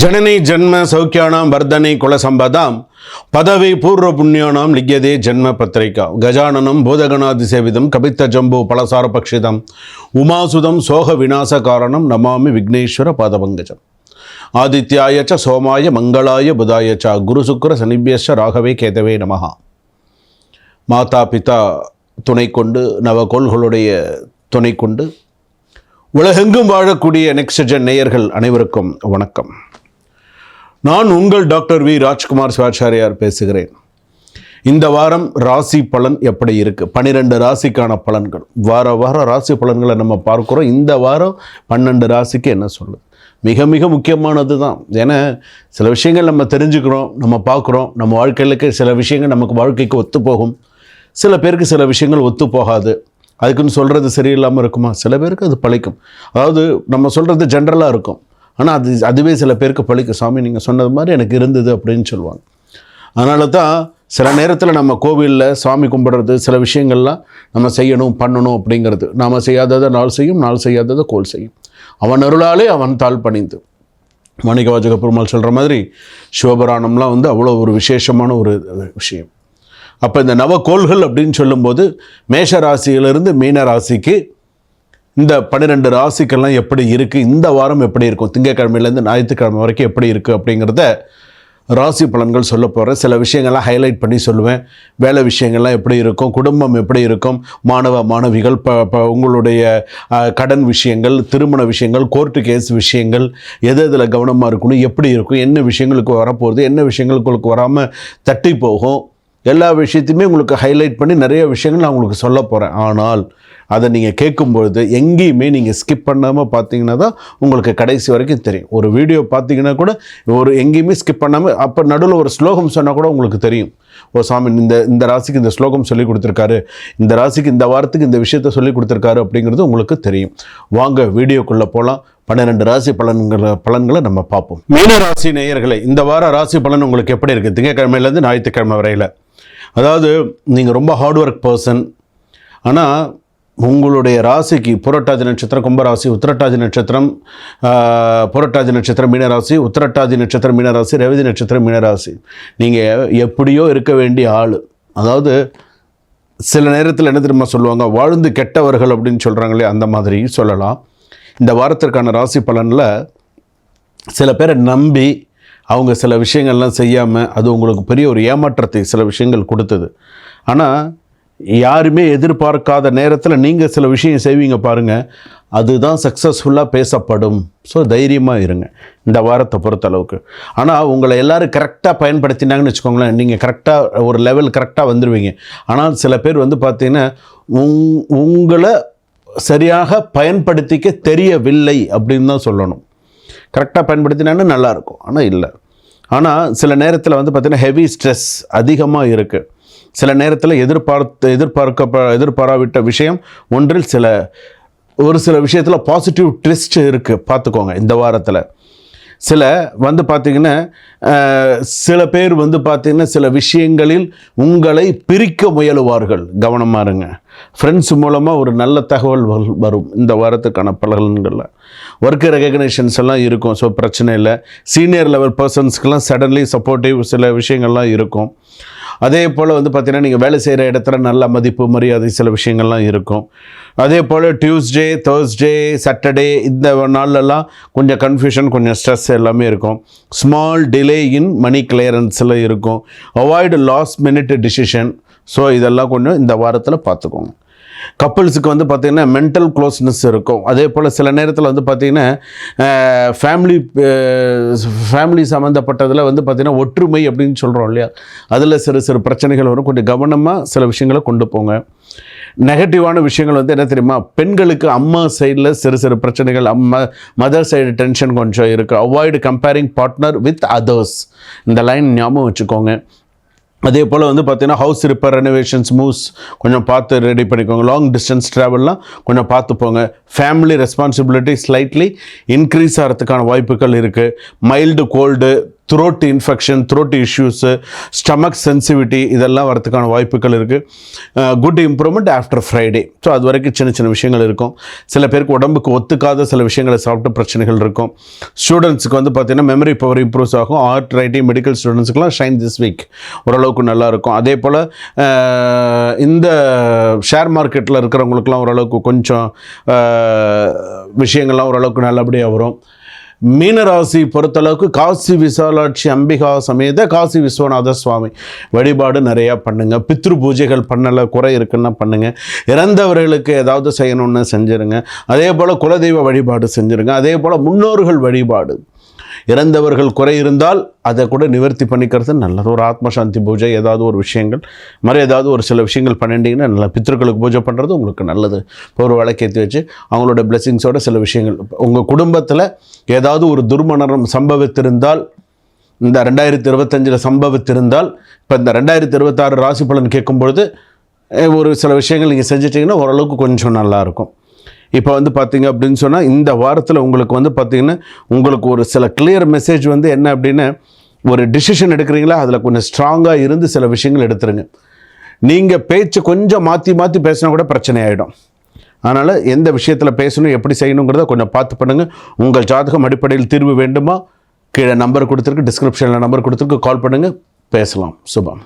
ஜனனி ஜன்ம சௌக்கியானாம் வர்தனை குலசம்பதாம் பதவி பூர்வ புண்ணியானாம் லிக்யதே ஜன்ம பத்திரிகா. கஜானனம் பூதகணாதி சேவிதம் கபித்த ஜம்பு பலசார பக்ஷிதம் உமாசுதம் சோக விநாச காரணம் நமாமி விக்னேஸ்வர பாதபங்கஜம். ஆதித்யாயச்ச சோமாய மங்களாய புதாயச்சா குரு சுக்கர சனிபியஸ்ச ராகவே கேதவே நமகா மாதா பிதா துணை கொண்டு நவகோள்களுடைய துணை கொண்டு உலகெங்கும் வாழக்கூடிய நெக்ஸ்ட் ஜென் நேயர்கள் அனைவருக்கும் வணக்கம். நான் உங்கள் டாக்டர் வி. ராஜ்குமார் சிவாச்சாரியார் பேசுகிறேன். இந்த வாரம் ராசி பலன் எப்படி இருக்குது பன்னிரெண்டு ராசிக்கான பலன்கள். வார வாரம் ராசி பலன்களை நம்ம பார்க்குறோம். இந்த வாரம் பன்னெண்டு ராசிக்கு என்ன சொல்லுது? மிக மிக முக்கியமானது தான் ஏன்னா சில விஷயங்கள் நம்ம தெரிஞ்சுக்கிறோம் நம்ம பார்க்குறோம். நம்ம வாழ்க்கையிலுக்கு சில விஷயங்கள் நமக்கு வாழ்க்கைக்கு ஒத்து போகும். சில பேருக்கு சில விஷயங்கள் ஒத்து போகாது. அதுக்குன்னு சொல்கிறது சரியில்லாமல் இருக்குமா? சில பேருக்கு அது பழிக்கும். அதாவது நம்ம சொல்கிறது ஜென்ரலாக இருக்கும். ஆனால் அது அதுவே சில பேருக்கு பழிக்கும் சாமி நீங்கள் சொன்னது மாதிரி எனக்கு இருந்தது அப்படின்னு சொல்லுவாங்க. அதனால தான் சில நேரத்தில் நம்ம கோவிலில் சாமி கும்பிட்றது சில விஷயங்கள்லாம் நம்ம செய்யணும் பண்ணணும் அப்படிங்கிறது. நாம் செய்யாததை நாள் செய்யும் நாள் செய்யாததை கோல் செய்யும். அவன் அருளாலே அவன் தாழ் பணிந்து. மாணிக்க வாஜக பெருமாள் சொல்கிற மாதிரி சிவபுராணம்லாம் வந்து அவ்வளோ ஒரு விசேஷமான ஒரு விஷயம். அப்போ இந்த நவகோள்கள் அப்படின்னு சொல்லும்போது மேஷ ராசியிலிருந்து மீன ராசிக்கு இந்த பன்னிரெண்டு ராசிக்கெல்லாம் எப்படி இருக்குது இந்த வாரம் எப்படி இருக்கும்? திங்கக்கிழமையிலேருந்து ஞாயிற்றுக்கிழமை வரைக்கும் எப்படி இருக்குது அப்படிங்கிறத ராசி பலன்கள் சொல்ல போகிறேன் சில விஷயங்கள்லாம் ஹைலைட் பண்ணி சொல்லுவேன். வேலை விஷயங்கள்லாம் எப்படி இருக்கும்? குடும்பம் எப்படி இருக்கும்? மாணவ மாணவிகள் ப ப உங்களுடைய கடன் விஷயங்கள் திருமண விஷயங்கள் கோர்ட்டு கேஸ் விஷயங்கள் எது எதில் கவனமாக இருக்கணும்? எப்படி இருக்கும்? என்ன விஷயங்களுக்கு வரப்போகுது? என்ன விஷயங்களுக்கு வராமல் தட்டி போகும்? எல்லா விஷயத்தையுமே உங்களுக்கு ஹைலைட் பண்ணி நிறைய விஷயங்கள் நான் உங்களுக்கு சொல்ல போகிறேன் ஆனால் அதை நீங்கள் கேட்கும்பொழுது எங்கேயுமே நீங்கள் ஸ்கிப் பண்ணாமல் பார்த்தீங்கன்னா தான் உங்களுக்கு கடைசி வரைக்கும் தெரியும். ஒரு வீடியோ பார்த்தீங்கன்னா கூட ஒரு எங்கேயுமே ஸ்கிப் பண்ணாமல் அப்போ நடுவில் ஒரு ஸ்லோகம் சொன்னால் கூட உங்களுக்கு தெரியும். ஓ சாமி இந்த இந்த ராசிக்கு இந்த ஸ்லோகம் சொல்லி கொடுத்துருக்காரு. இந்த ராசிக்கு இந்த வாரத்துக்கு இந்த விஷயத்த சொல்லி கொடுத்துருக்காரு அப்படிங்கிறது உங்களுக்கு தெரியும். வாங்க வீடியோக்குள்ளே போகலாம் பன்னிரெண்டு ராசி பலன்களை பலன்களை நம்ம பார்ப்போம். மீன ராசி நேயர்களை இந்த வார ராசி பலன் உங்களுக்கு எப்படி இருக்குது திங்கக்கிழமையிலேருந்து ஞாயிற்றுக்கிழமை வரையில். அதாவது நீங்கள் ரொம்ப ஹார்ட் ஒர்க் பர்சன் ஆனால் உங்களுடைய ராசிக்கு புரட்டாதி நட்சத்திரம் கும்பராசி உத்திரட்டாதி நட்சத்திரம் புரட்டாதி நட்சத்திரம் மீனராசி உத்திரட்டாதி நட்சத்திரம் மீனராசி ரேவதி நட்சத்திரம் மீனராசி நீங்கள் எப்படியோ இருக்க வேண்டிய ஆள். அதாவது சில நேரத்தில் என்ன தெரியுமா சொல்லுவாங்க? வாழ்ந்து கெட்டவர்கள் அப்படின்னு சொல்கிறாங்களே அந்த மாதிரி சொல்லலாம். இந்த வாரத்திற்கான ராசி பலனில் சில பேரை நம்பி அவங்க சில விஷயங்கள்லாம் செய்யாமல் அது உங்களுக்கு பெரிய ஒரு ஏமாற்றத்தை சில விஷயங்கள் கொடுத்தது. ஆனால் யாருமே எதிர்பார்க்காத நேரத்தில் நீங்கள் சில விஷயம் செய்வீங்க பாருங்கள் அதுதான் சக்ஸஸ்ஃபுல்லாக பேசப்படும். ஸோ தைரியமாக இருங்க இந்த வாரத்தை பொறுத்தளவுக்கு. ஆனால் உங்களை எல்லோரும் கரெக்டாக பயன்படுத்தினாங்கன்னு வச்சுக்கோங்களேன் நீங்கள் கரெக்டாக ஒரு லெவல் கரெக்டாக வந்துடுவீங்க ஆனால் சில பேர் வந்து பார்த்திங்கன்னா உங் உங்களை சரியாக பயன்படுத்திக்க தெரியவில்லை அப்படின்னு தான் சொல்லணும். கரெக்டாக பயன்படுத்தினான்னு நல்லாயிருக்கும். ஆனால் இல்லை. ஆனால் சில நேரத்தில் வந்து பார்த்திங்கன்னா ஹெவி ஸ்ட்ரெஸ் அதிகமாக இருக்குது சில நேரத்தில் எதிர்பார்த்து எதிர்பார்க்க எதிர்பாராவிட்ட விஷயம் ஒன்றில் சில ஒரு சில விஷயத்தில் பாசிட்டிவ் ட்விஸ்ட் இருக்குது பார்த்துக்கோங்க இந்த வாரத்தில். சில வந்து பார்த்திங்கன்னா சில பேர் வந்து பார்த்திங்கன்னா சில விஷயங்களில் உங்களை பிரிக்க முயலுவார்கள். கவனமாக இருங்க. ஃப்ரெண்ட்ஸ் மூலமாக ஒரு நல்ல தகவல் வரும். இந்த வாரத்துக்கான பலன்களில். ஒர்க் ரெகக்னேஷன்ஸ் எல்லாம் இருக்கும். ஸோ பிரச்சனை இல்லை. சீனியர் லெவல் பர்சன்ஸ்க்கெலாம் சடன்லி சப்போர்ட்டிவ் சில விஷயங்கள்லாம் இருக்கும். அதே போல் வந்து பார்த்திங்கன்னா நீங்கள் வேலை செய்கிற இடத்துல நல்ல மதிப்பு மரியாதை சில விஷயங்கள்லாம் இருக்கும். அதே போல் டியூஸ்டே தேர்ஸ்டே சாட்டர்டே இந்த நாள்லலாம் கொஞ்சம் கன்ஃபியூஷன் கொஞ்சம் ஸ்ட்ரெஸ் எல்லாமே இருக்கும். ஸ்மால் டிலே இன் மணி கிளியரன்ஸில் இருக்கும். Avoid last minute decision so இதெல்லாம் கொஞ்சம் இந்த வாரத்தில் பார்த்துக்கோங்க கப்புள்ஸுக்கு வந்து பார்த்திங்கன்னா மென்டல் க்ளோஸ்னஸ் இருக்கும். அதே போல் சில நேரத்தில் வந்து பார்த்திங்கன்னா ஃபேமிலி ஃபேமிலி சம்மந்தப்பட்டதில் வந்து பார்த்திங்கன்னா ஒற்றுமை அப்படின்னு சொல்கிறோம் இல்லையா? அதில் சிறு சிறு பிரச்சனைகள் வரும். கொஞ்சம் கவனமாக சில விஷயங்களை கொண்டு போங்க. நெகட்டிவான விஷயங்கள் வந்து என்ன தெரியுமா? பெண்களுக்கு அம்மா சைடில் சிறு சிறு பிரச்சனைகள் அம்மா மதர் சைடு டென்ஷன் கொஞ்சம் இருக்குது avoid comparing partner with others இந்த லைன் ஞாபகம் வச்சுக்கோங்க. அதே போல் வந்து பார்த்தீங்கன்னா ஹவுஸ் ரிப்பேர் ரெனோவேஷன்ஸ் மூவ்ஸ் கொஞ்சம் பார்த்து ரெடி பண்ணிக்கோங்க. லாங் டிஸ்டன்ஸ் ட்ராவல்லாம் கொஞ்சம் பார்த்து போங்க. ஃபேமிலி ரெஸ்பான்சிபிலிட்டி ஸ்லைட்லி இன்க்ரீஸ் ஆகிறதுக்கான வாய்ப்புகள் இருக்குது mild cold throat infection throat issues stomach sensitivity இதெல்லாம் வரதுக்கான வாய்ப்புகள் இருக்குது good improvement after Friday so அது வரைக்கும் சின்ன சின்ன விஷயங்கள் இருக்கும். சில பேருக்கு உடம்புக்கு ஒத்துக்காத சில விஷயங்களை சாப்பிட்டு பிரச்சனைகள் இருக்கும். ஸ்டூடெண்ட்ஸுக்கு வந்து பார்த்திங்கன்னா மெமரி பவர் இம்ப்ரூவ்ஸ் ஆகும். ஆர்ட் ரைட்டிங் மெடிக்கல் ஸ்டூடெண்ட்ஸுக்குலாம் ஷைன் திஸ் வீக் ஓரளவுக்கு நல்லாயிருக்கும் அதே போல் இந்த ஷேர் மார்க்கெட்டில் இருக்கிறவங்களுக்குலாம் ஓரளவுக்கு கொஞ்சம் விஷயங்கள்லாம் ஓரளவுக்கு நல்லபடியாக வரும். மீனராசி பொறுத்தளவுக்கு காசி விசாலாட்சி அம்பிகா சமேத காசி விஸ்வநாத சுவாமி வழிபாடு நிறையா பண்ணுங்கள் பித்ரு பூஜைகள் பண்ணலை குறை இருக்குன்னா பண்ணுங்கள் இறந்தவர்களுக்கு ஏதாவது செய்யணும்னு செஞ்சுருங்க. அதே போல் குலதெய்வ வழிபாடு செஞ்சுருங்க. அதே போல் முன்னோர்கள் வழிபாடு. இறந்தவர்கள் குறை இருந்தால் அதை கூட நிவர்த்தி பண்ணிக்கிறது நல்லது. ஒரு ஆத்மசாந்தி பூஜை ஏதாவது ஒரு விஷயங்கள் மாதிரி ஏதாவது ஒரு சில விஷயங்கள் பண்ணிட்டீங்கன்னா நல்ல பித்தர்களுக்கு பூஜை பண்ணுறது உங்களுக்கு நல்லது. இப்போ ஒரு விளக்கேற்றி வச்சு அவங்களோட பிளெஸிங்ஸோட சில விஷயங்கள். உங்கள் குடும்பத்தில் ஏதாவது ஒரு துர்மணம் சம்பவித்திருந்தால் இந்த ரெண்டாயிரத்தி இருபத்தஞ்சில் சம்பவித்திருந்தால் இப்போ இந்த ரெண்டாயிரத்தி இருபத்தாறு ராசி பலன் கேட்கும்பொழுது ஒரு சில விஷயங்கள் நீங்கள் செஞ்சிட்டிங்கன்னா ஓரளவுக்கு கொஞ்சம் நல்லாயிருக்கும் இப்போ வந்து பார்த்தீங்க அப்படின்னு சொன்னால் இந்த வாரத்தில் உங்களுக்கு வந்து பார்த்தீங்கன்னா உங்களுக்கு ஒரு சில கிளியர் மெசேஜ் வந்து என்ன அப்படின்னு ஒரு டிசிஷன் எடுக்கிறீங்களா? அதில் கொஞ்சம் ஸ்ட்ராங்காக இருந்து சில விஷயங்கள் எடுத்துருங்க. நீங்கள் பேச்சு கொஞ்சம் மாற்றி மாற்றி பேசினா கூட பிரச்சனை ஆகிடும் அதனால் எந்த விஷயத்தில் பேசணும் எப்படி செய்யணுங்கிறத கொஞ்சம் பார்த்து பண்ணுங்கள் உங்கள் ஜாதகம் அடிப்படையில் தீர்வு வேண்டுமா? கீழே நம்பர் கொடுத்துருக்கு டிஸ்கிரிப்ஷனில் நம்பர் கொடுத்துருக்கு கால் பண்ணுங்கள் பேசலாம். சுபம்.